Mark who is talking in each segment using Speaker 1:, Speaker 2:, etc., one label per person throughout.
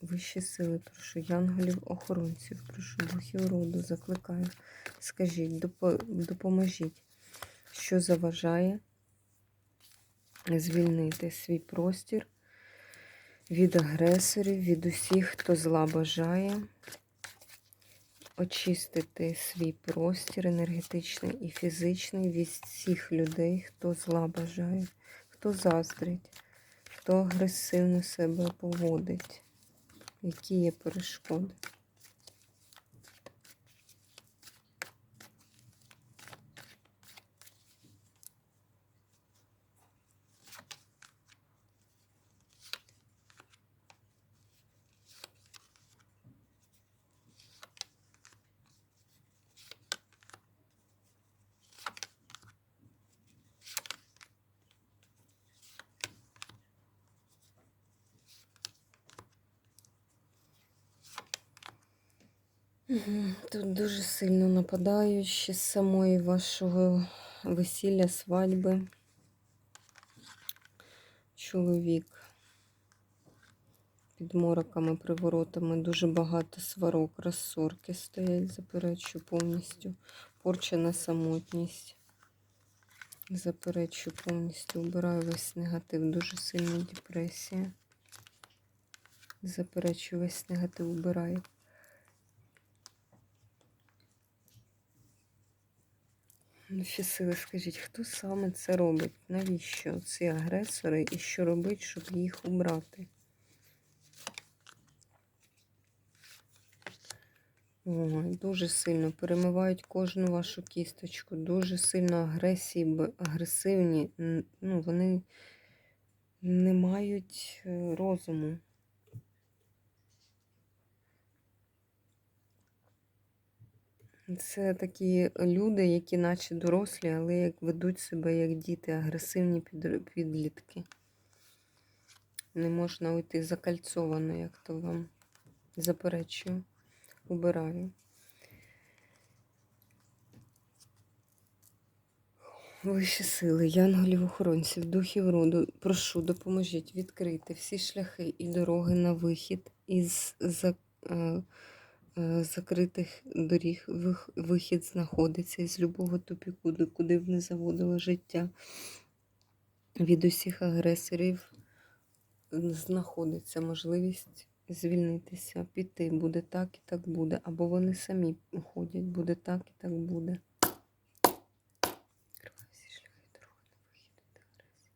Speaker 1: Вищі сили, прошу, янголів, охоронців, прошу, духів роду, закликаю. Скажіть, допоможіть, що заважає звільнити свій простір від агресорів, від усіх, хто зла бажає, очистити свій простір енергетичний і фізичний від всіх людей, хто зла бажає, хто заздрить, хто агресивно себе поводить. Які є перешкоди? Тут дуже сильно нападають ще з самої вашого весілля, свадьби. Чоловік під мороками, приворотами, дуже багато сварок, розсорки стоять, заперечу повністю. Порчена самотність. Заперечу повністю, убираю весь негатив, дуже сильна депресія. Заперечу весь негатив, Ще сили, скажіть, хто саме це робить? Навіщо ці агресори і що робить, щоб їх убрати? Ой, дуже сильно перемивають кожну вашу кісточку, дуже сильно агресії, агресивні. Ну, вони не мають е, розуму. Це такі люди, які наче дорослі, але як ведуть себе як діти, агресивні підлітки. Не можна уйти закальцовано, як то вам заперечую. Убираю. Вищі сили, янголів охоронців, духів роду, прошу, допоможіть відкрити всі шляхи і дороги на вихід із за, е, закритих доріг. Вихід знаходиться із любого тупіку, куди б не заводило життя. Від усіх агресорів знаходиться можливість звільнитися, піти. Буде так і так буде. Або вони самі уходять, буде так і так буде. Відкриваю всі шляхи і дороги на вихід від агресії.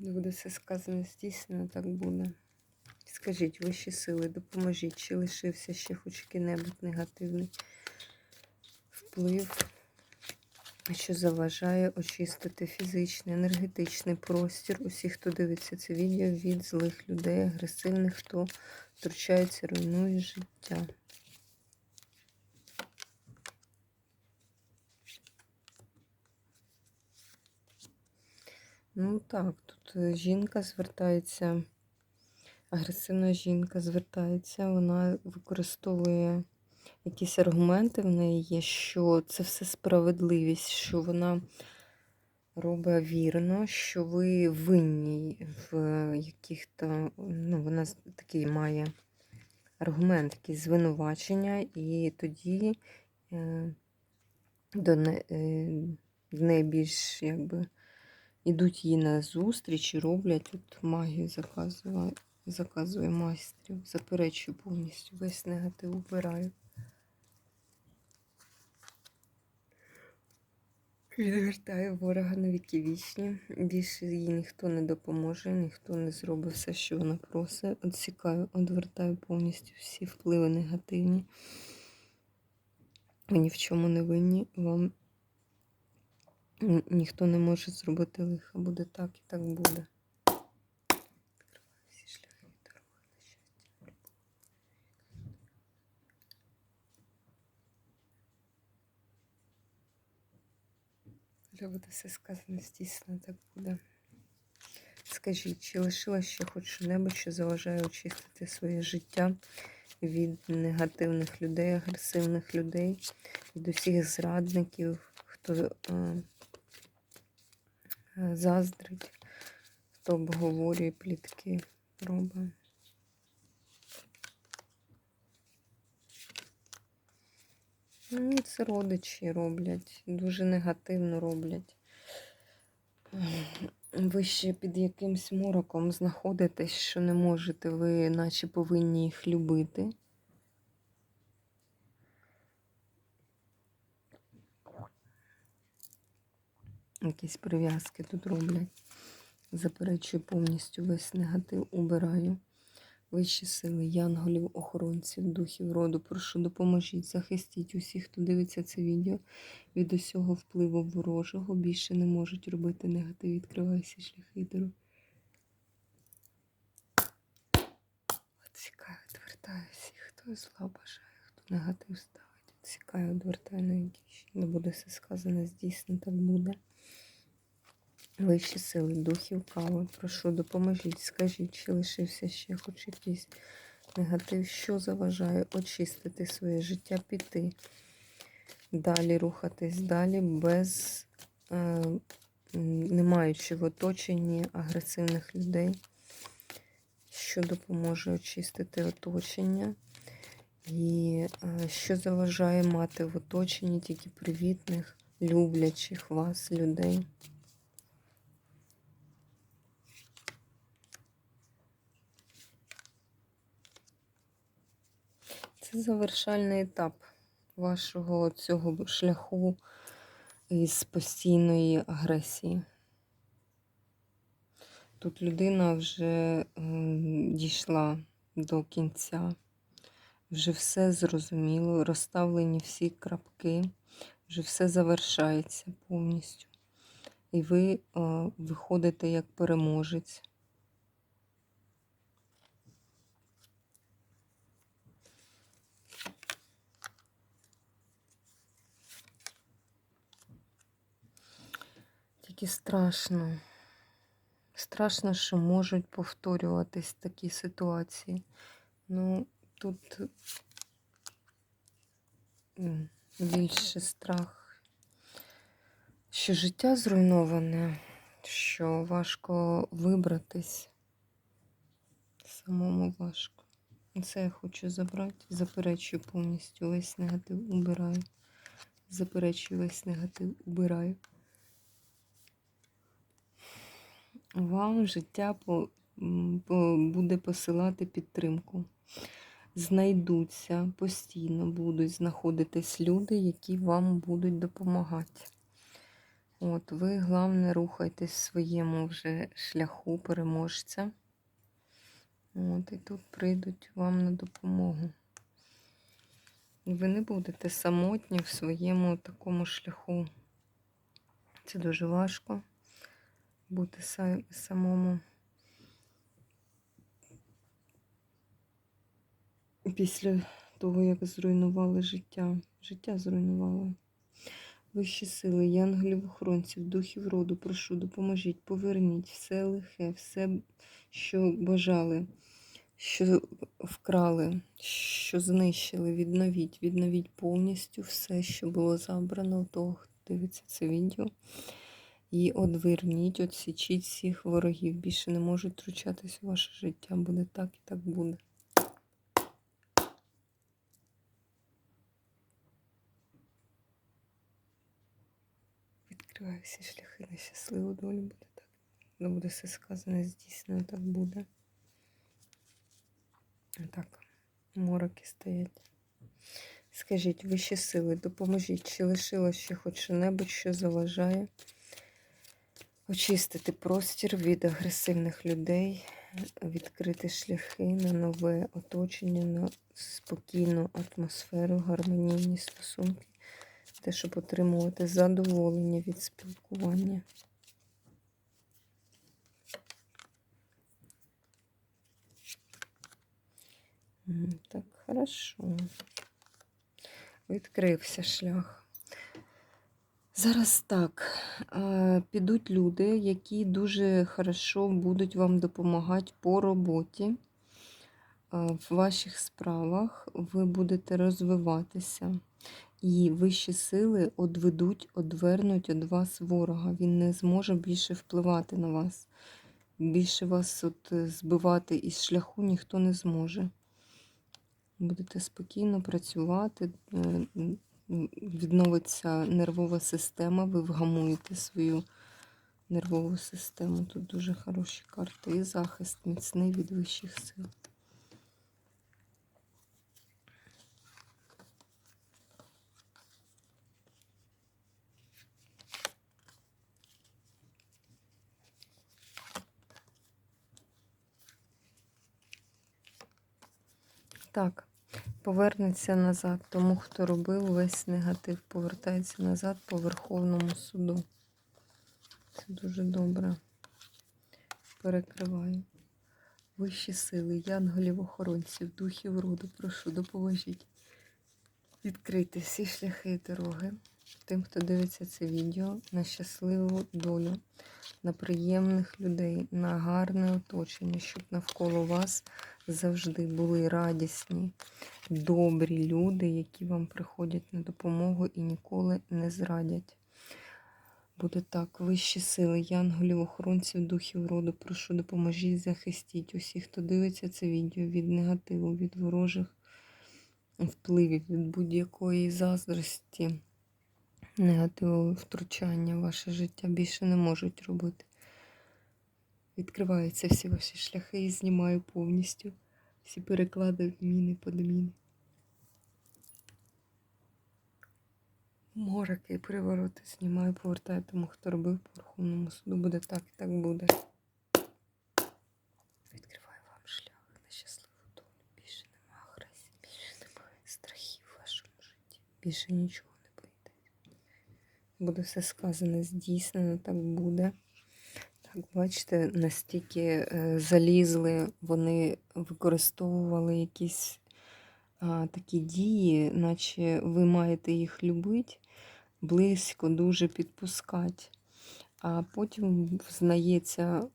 Speaker 1: Буде все сказано, здійснено, так буде. Скажіть, вищі сили, допоможіть, чи лишився ще хоч який-небудь негативний вплив, що заважає очистити фізичний, енергетичний простір усіх, хто дивиться це відео від злих людей, агресивних, хто втручається, руйнує життя. Ну так, тут е, жінка звертається, агресивна жінка звертається, вона використовує якісь аргументи в неї є, що це все справедливість, що вона робить вірно, що ви винні в яких-то, ну, вона такий має аргумент, який звинувачення, і тоді е, до не, е, в неї більш якби ідуть їй на зустріч і роблять от магію заказує, заказує майстрів. Заперечую повністю весь негатив убираю. Відвертаю ворога на віки вічні. Більше їй ніхто не допоможе, ніхто не зробить все, що вона просить. Отсікаю, одвертаю повністю всі впливи негативні. Ви ні в чому не винні. Вам ніхто не може зробити лиха. Буде так і так буде. Вже буде все сказано, здійсно так буде. Скажіть, чи лишилось ще хоч-небудь, що заважає очистити своє життя від негативних людей, агресивних людей, від усіх зрадників, хто. Е, заздрить, хто обговорює плітки, робить. Ну, це родичі роблять, дуже негативно роблять. Ви ще під якимсь мороком знаходитесь, що не можете, ви наче повинні їх любити. Якісь прив'язки тут роблять. Заперечую повністю весь негатив, убираю. Вищі сили, янголів, охоронців, духів роду, прошу, допоможіть, захистіть усіх, хто дивиться це відео від усього впливу ворожого. Більше не можуть робити негатив. Відкриваю шляхи дороги. Отсікаю, відвертаю всіх, хто зла бажає, хто негатив ставить. Отсікаю, відвертаю на якісь. Не буде все сказане, здійсно так буде. Вищі сили, духів кави, прошу, допоможіть, скажіть, чи лишився ще хоч якийсь негатив, що заважає очистити своє життя, піти, далі рухатись далі, без е, не маючи в оточенні агресивних людей, що допоможе очистити оточення, і е, що заважає мати в оточенні тільки привітних, люблячих вас людей. Це завершальний етап вашого цього шляху із постійної агресії. Тут людина вже дійшла до кінця, вже все зрозуміло, розставлені всі крапки, вже все завершається повністю. І ви е, виходите як переможець. Тільки страшно. Страшно, що можуть повторюватись такі ситуації. Ну, тут більше страх, що життя зруйноване, що важко вибратись. Самому важко. Це я хочу забрати. Заперечую повністю весь негатив убираю. Заперечую весь негатив убираю. Вам життя по, по, буде посилати підтримку. Знайдуться, постійно будуть знаходитись люди, які вам будуть допомагати. От, ви, головне, рухайтесь в своєму вже шляху переможця. От, і тут прийдуть вам на допомогу. Ви не будете самотні в своєму такому шляху. Це дуже важко бути самому. Після того, як зруйнували життя. Життя зруйнували. Вищі сили, янголів, охоронців, духів роду, прошу, допоможіть, поверніть все лихе, все, що бажали, що вкрали, що знищили, відновіть, відновіть повністю все, що було забрано у того, хто дивиться це відео. І одверніть, отсічіть всіх ворогів. Більше не можуть втручатись у ваше життя. Буде так і так буде. Відкриваю всі шляхи на щасливу долю. Буде так. Не буде все сказане, здійснено, так буде. Так, мороки стоять. Скажіть, вищі сили, допоможіть, чи лишилось ще хоч що-небудь, що заважає очистити простір від агресивних людей, відкрити шляхи на нове оточення, на спокійну атмосферу, гармонійні стосунки, те, щоб отримувати задоволення від спілкування. Так, хорошо. Відкрився шлях. Зараз так, е, підуть люди, які дуже хорошо будуть вам допомагати по роботі. Е, В ваших справах ви будете розвиватися, і вищі сили одведуть, одвернуть від вас ворога. Він не зможе більше впливати на вас. Більше вас от е, збивати із шляху ніхто не зможе. Будете спокійно працювати, відновиться нервова система, ви вгамуєте свою нервову систему. Тут дуже хороші карти. І захист міцний від вищих сил. Так, повернеться назад. Тому, хто робив весь негатив, повертається назад по Верховному суду. Це дуже добре. Перекриваю. Вищі сили, янголів, охоронців, духів роду, прошу, допоможіть відкрити всі шляхи і дороги тим, хто дивиться це відео, на щасливу долю, на приємних людей, на гарне оточення, щоб навколо вас завжди були радісні, добрі люди, які вам приходять на допомогу і ніколи не зрадять. Буде так, вищі сили, янголів, охоронців, духів роду, прошу, допоможіть, захистіть усіх, хто дивиться це відео від негативу, від ворожих впливів, від будь-якої заздрості, негативу втручання в ваше життя більше не можуть робити. Відкриваються всі ваші шляхи і знімаю повністю всі переклади, міни, подміни. Мороки і привороти знімаю, повертаю тому, хто робив по Верховному суду. Буде так і так буде. Відкриваю вам шлях на щасливу долю. Більше немає агресії, більше немає страхів в вашому житті. Більше нічого. Буде все сказане, здійснено, так буде. Так, бачите, настільки е, залізли, вони використовували якісь а, такі дії, наче ви маєте їх любити, близько, дуже підпускати. А потім взнається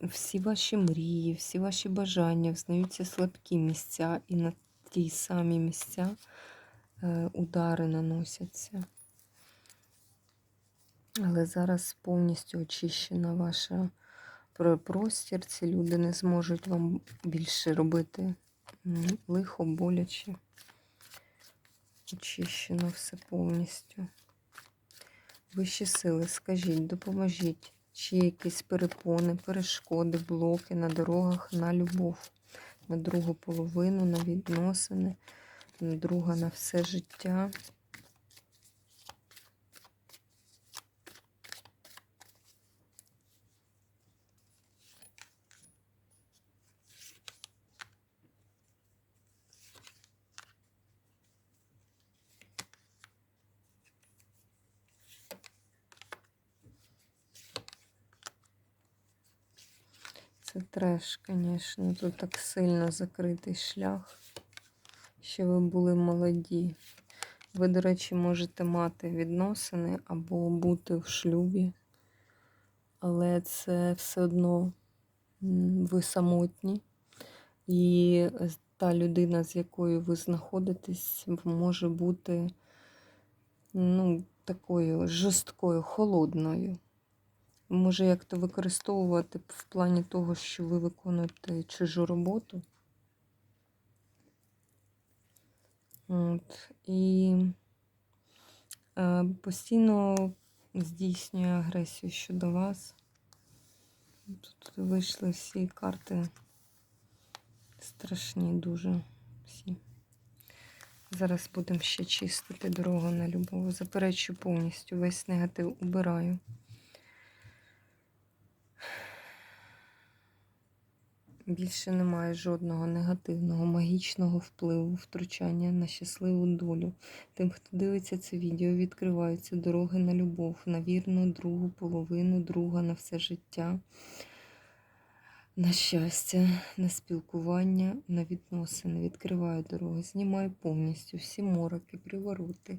Speaker 1: всі ваші мрії, всі ваші бажання, взнаються слабкі місця, і на ті самі місця е, удари наносяться. Але зараз повністю очищена ваша простір. Ці люди не зможуть вам більше робити лихо, боляче. Очищено все повністю. Вищі сили, скажіть, допоможіть, чи якісь перепони, перешкоди, блоки на дорогах на любов, на другу половину, на відносини, на друга на все життя. Це треш, звісно. Тут так сильно закритий шлях. Ще ви були молоді. Ви, до речі, можете мати відносини або бути в шлюбі, але це все одно ви самотні. І та людина, з якою ви знаходитесь, може бути ну, такою жорсткою, холодною. Може як-то використовувати в плані того, що ви виконуєте чужу роботу. От. І е, постійно здійснює агресію щодо вас. Тут вийшли всі карти страшні дуже всі. Зараз будемо ще чистити дорогу на любов. Заперечу повністю весь негатив убираю. Більше немає жодного негативного, магічного впливу, втручання на щасливу долю. Тим, хто дивиться це відео, відкриваються дороги на любов, на вірну другу половину, друга на все життя, на щастя, на спілкування, на відносини. Відкриваю дороги, знімаю повністю всі мороки, привороти.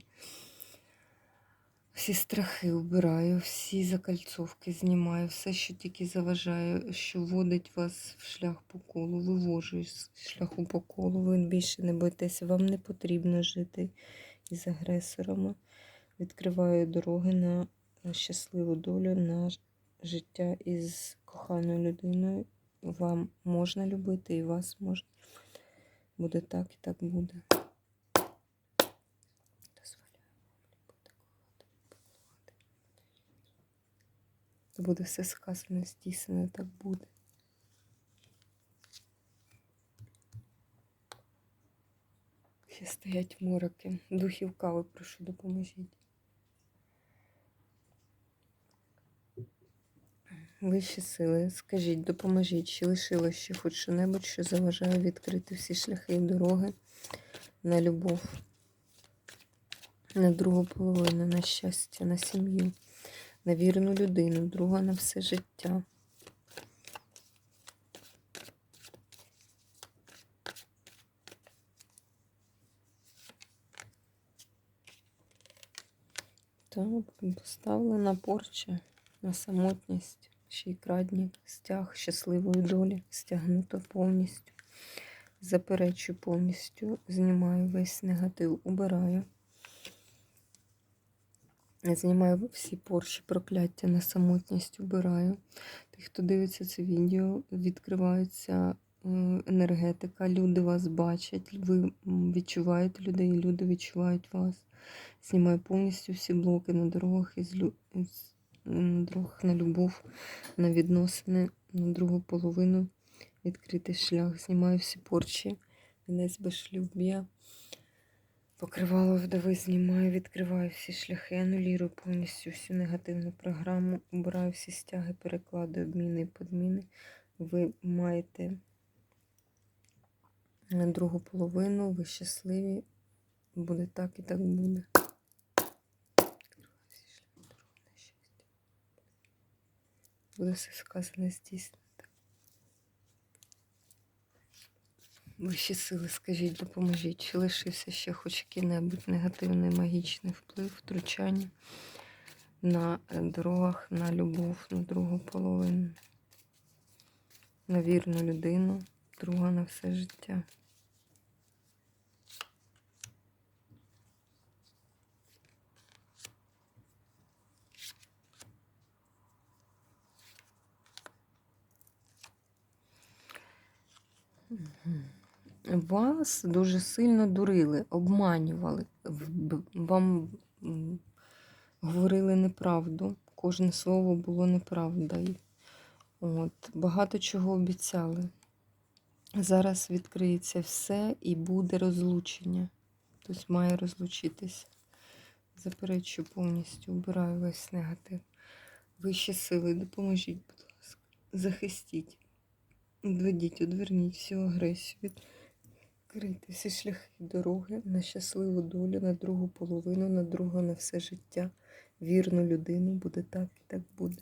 Speaker 1: Всі страхи вбираю, всі закальцовки знімаю, все, що тільки заважає, що вводить вас в шлях по колу, вивожу з шляху по колу. Ви більше не боїтеся, вам не потрібно жити із агресорами. Відкриваю дороги на щасливу долю, на життя із коханою людиною. Вам можна любити і вас можна. Буде так і так буде. Дозволяю вам любити, кохати, піклувати. Буде все сказане, здійснено, так буде. Ще стоять мороки. Духів кави, прошу, допоможіть. Вищі сили, скажіть, допоможіть, чи лишилось ще хоч що-небудь, що заважає відкрити всі шляхи і дороги на любов, на другу половину, на щастя, на сім'ю, на вірну людину, друга на все життя. Поставлена порча на самотність, ще й крадні, стяг щасливої долі, стягнуто повністю. Заперечу повністю, знімаю весь негатив, убираю. Знімаю всі порчі, прокляття на самотність, убираю. Тих, хто дивиться це відео, відкривається е, енергетика, люди вас бачать, ви відчуваєте людей, люди відчувають вас. Знімаю повністю всі блоки на дорогах із лю... на дорогах на любов, на відносини, на другу половину відкритий шлях. Знімаю всі порчі, вінець безшлюб'я. Покривало вдови, знімаю, відкриваю всі шляхи, анулірую повністю всю негативну програму, убираю всі стяги, перекладаю обміни і подміни. Ви маєте другу половину, ви щасливі. Буде так і так буде. Буде все сказане здійснено. Вищі сили, скажіть, допоможіть, чи лишився ще хоч який-небудь негативний магічний вплив, втручання на е, дорогах, на любов, на другу половину, на вірну людину, друга на все життя. Вас дуже сильно дурили, обманювали, вам говорили неправду. Кожне слово було неправдою. От, багато чого обіцяли. Зараз відкриється все і буде розлучення. Хтось має розлучитися. Заперечую повністю, убираю весь негатив. Вищі сили, допоможіть, будь ласка. Захистіть. Відведіть, одверніть всю агресію. Відкрийте всі шляхи дороги на щасливу долю, на другу половину, на другу на все життя. Вірну людину буде так і так буде.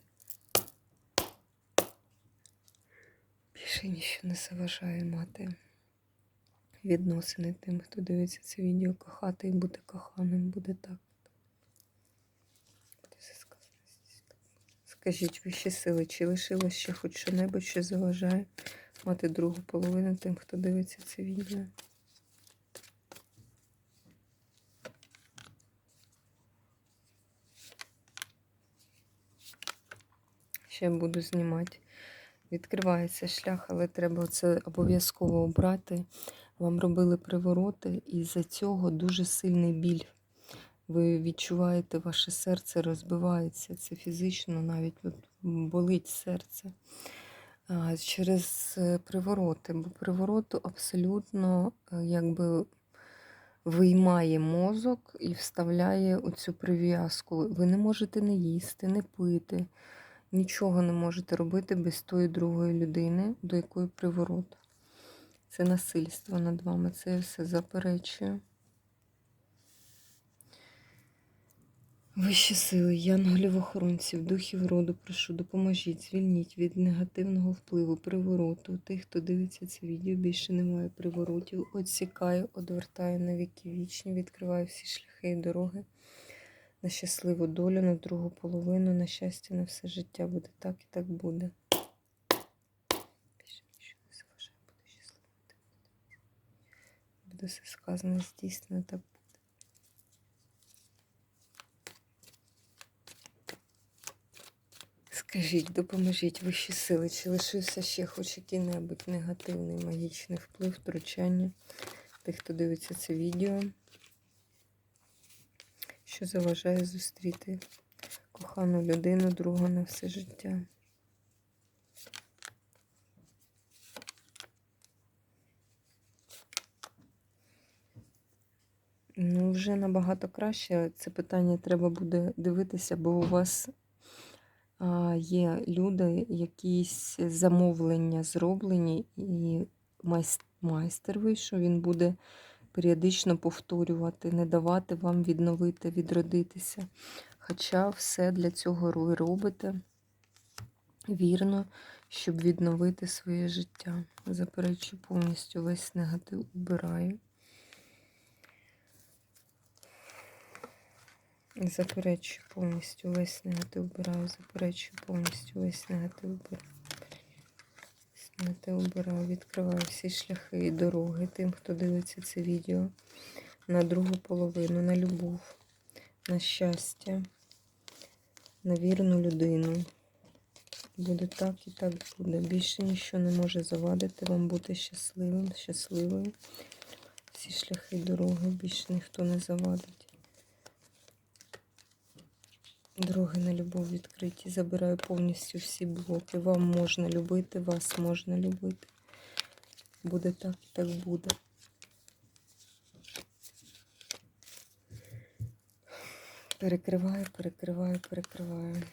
Speaker 1: Більше нічого не заважає мати відносини тим, хто дивиться це відео, кохати і бути коханим буде так. Скажіть, вищі сили, чи лишилось ще хоч що-небудь, що заважає мати другу половину тим, хто дивиться це відео? Ще буду знімати. Відкривається шлях, але треба це обов'язково обрати. Вам робили привороти, і за цього дуже сильний біль. Ви відчуваєте, ваше серце розбивається. Це фізично навіть болить серце через е, привороти. Бо приворот абсолютно е, якби виймає мозок і вставляє оцю прив'язку. Ви не можете не їсти, не пити, нічого не можете робити без тої другої людини, до якої приворот. Це насильство над вами, це я все заперечую. Вищі сили, янголів охоронців, духів роду, прошу, допоможіть, звільніть від негативного впливу, привороту. Тих, хто дивиться це відео, більше немає приворотів. Отсікаю, одвертаю на віки вічні, відкриваю всі шляхи і дороги на щасливу долю, на другу половину, на щастя, на все життя. Буде так і так буде. Більше нічого не заважає, буде щасливим. Буде все сказано, здійснено, так Скажіть, допоможіть вищі сили, чи лишився ще хоч який-небудь негативний магічний вплив, втручання тих, хто дивиться це відео, що заважає зустріти кохану людину, друга на все життя. Ну, вже набагато краще. Це питання треба буде дивитися, бо у вас є люди, якісь замовлення зроблені, і майстер вийшов, він буде періодично повторювати, не давати вам відновити, відродитися. Хоча все для цього ви робите вірно, щоб відновити своє життя. Заперечую повністю весь негатив убираю. Заперечую повністю весь негатив убираю, заперечую повністю весь негатив убираю. Весь негатив убираю, відкриваю всі шляхи і дороги тим, хто дивиться це відео на другу половину, на любов, на щастя, на вірну людину. Буде так і так буде. Більше нічого не може завадити вам бути щасливим, щасливою. Всі шляхи дороги більше ніхто не завадить. Дороги на любов відкриті. Забираю повністю всі блоки. Вам можна любити, вас можна любити. Буде так так буде. Перекриваю, перекриваю, перекриваю.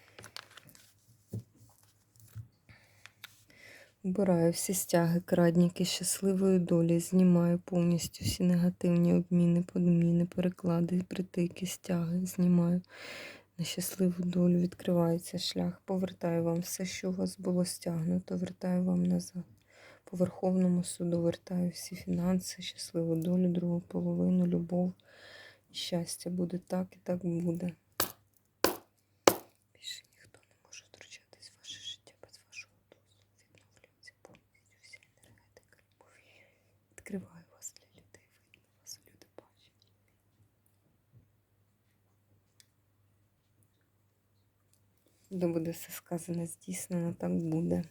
Speaker 1: Убираю всі стяги, крадніки щасливої долі, знімаю повністю всі негативні обміни, подміни, переклади, притики, стяги, знімаю на щасливу долю, відкривається шлях, повертаю вам все, що у вас було стягнуто, вертаю вам назад. По Верховному суду вертаю всі фінанси, щасливу долю, другу половину, любов і щастя. Буде так і так буде. Більше ніхто не може втручатись в ваше життя без вашого дозволу. Відновлюється повністю вся енергетика любові. Відкриваю вас для людей, видно вас, люди бачать. Де буде все сказано, здійснено, так буде.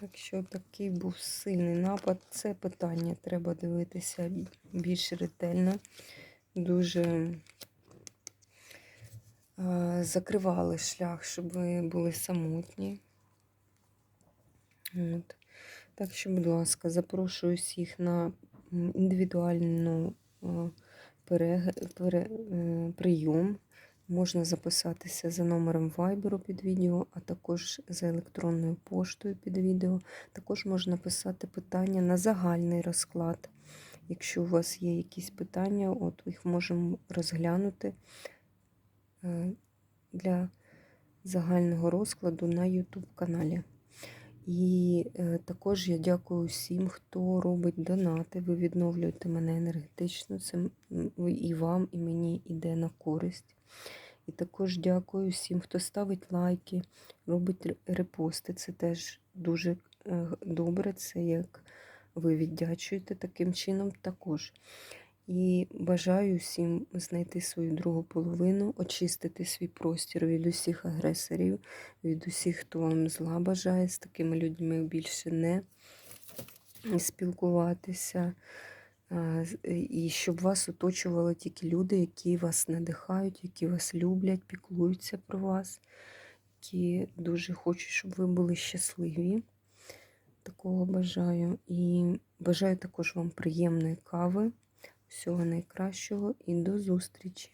Speaker 1: Так що такий був сильний напад. Це питання треба дивитися більш ретельно. Дуже е, закривали шлях, щоб ви були самотні. От. Так що, будь ласка, запрошую всіх на індивідуальну е, пере, е, прийом. Можна записатися за номером Viber під відео, а також за електронною поштою під відео. Також можна писати питання на загальний розклад. Якщо у вас є якісь питання, от їх можемо розглянути е, для загального розкладу на YouTube каналі. І е, також я дякую всім, хто робить донати. Ви відновлюєте мене енергетично. Це і вам, і мені йде на користь. І також дякую всім, хто ставить лайки, робить репости. Це теж дуже е, добре. Це як ви віддячуєте таким чином також. І бажаю всім знайти свою другу половину, очистити свій простір від усіх агресорів, від усіх, хто вам зла бажає, з такими людьми більше не спілкуватися. З- І щоб вас оточували тільки люди, які вас надихають, які вас люблять, піклуються про вас, які дуже хочуть, щоб ви були щасливі. Такого бажаю. І бажаю також вам приємної кави, всього найкращого і до зустрічі!